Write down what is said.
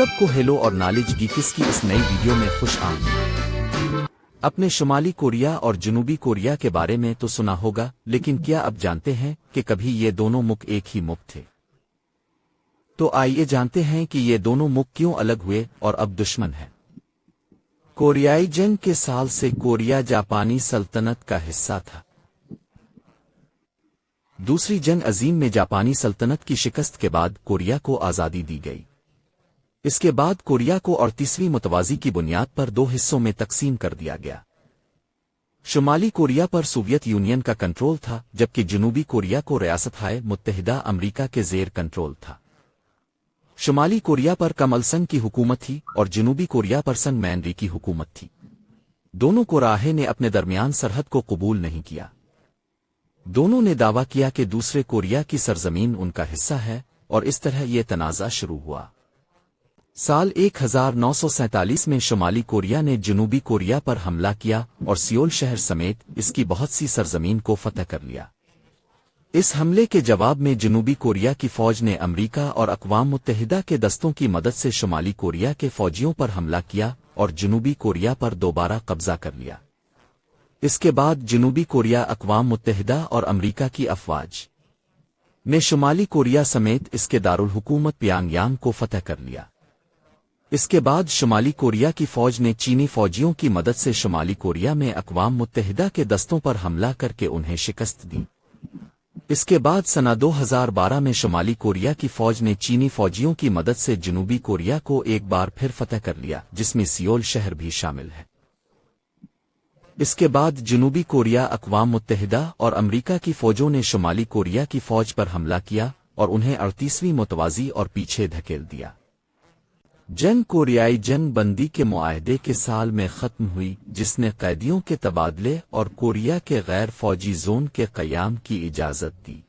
سب کو ہیلو اور knowledge geeks کی اس نئی ویڈیو میں خوش آمدید اپنے شمالی کوریا اور جنوبی کوریا کے بارے میں تو سنا ہوگا، لیکن کیا اب جانتے ہیں کہ کبھی یہ دونوں مک ایک ہی مک تھے؟ تو آئیے جانتے ہیں کہ یہ دونوں مک کیوں الگ ہوئے اور اب دشمن ہیں۔ کوریائی جنگ کے سال سے کوریا جاپانی سلطنت کا حصہ تھا۔ دوسری جنگ عظیم میں جاپانی سلطنت کی شکست کے بعد کوریا کو آزادی دی گئی۔ اس کے بعد کوریا کو اور تیسری متوازی کی بنیاد پر دو حصوں میں تقسیم کر دیا گیا۔ شمالی کوریا پر سوویت یونین کا کنٹرول تھا، جبکہ جنوبی کوریا کو ریاست ہائے متحدہ امریکہ کے زیر کنٹرول تھا۔ شمالی کوریا پر کمل سنگ کی حکومت تھی اور جنوبی کوریا پر سنگ مینری کی حکومت تھی۔ دونوں کو راہے نے اپنے درمیان سرحد کو قبول نہیں کیا۔ دونوں نے دعویٰ کیا کہ دوسرے کوریا کی سرزمین ان کا حصہ ہے اور اس طرح یہ تنازع شروع ہوا۔ سال ایک ہزار نو سو سینتالیس میں شمالی کوریا نے جنوبی کوریا پر حملہ کیا اور سیول شہر سمیت اس کی بہت سی سرزمین کو فتح کر لیا۔ اس حملے کے جواب میں جنوبی کوریا کی فوج نے امریکہ اور اقوام متحدہ کے دستوں کی مدد سے شمالی کوریا کے فوجیوں پر حملہ کیا اور جنوبی کوریا پر دوبارہ قبضہ کر لیا۔ اس کے بعد جنوبی کوریا اقوام متحدہ اور امریکہ کی افواج۔ نے شمالی کوریا سمیت اس کے دارالحکومت پیانگ یانگ کو فتح کر لیا۔ اس کے بعد شمالی کوریا کی فوج نے چینی فوجیوں کی مدد سے شمالی کوریا میں اقوام متحدہ کے دستوں پر حملہ کر کے انہیں شکست دی۔ اس کے بعد سنا دو ہزار بارہ میں شمالی کوریا کی فوج نے چینی فوجیوں کی مدد سے جنوبی کوریا کو ایک بار پھر فتح کر لیا، جس میں سیول شہر بھی شامل ہے۔ اس کے بعد جنوبی کوریا اقوام متحدہ اور امریکہ کی فوجوں نے شمالی کوریا کی فوج پر حملہ کیا اور انہیں اڑتیسویں متوازی اور پیچھے دھکیل دیا۔ جنگ کوریائی جنگ بندی کے معاہدے کے سال میں ختم ہوئی، جس نے قیدیوں کے تبادلے اور کوریا کے غیر فوجی زون کے قیام کی اجازت دی۔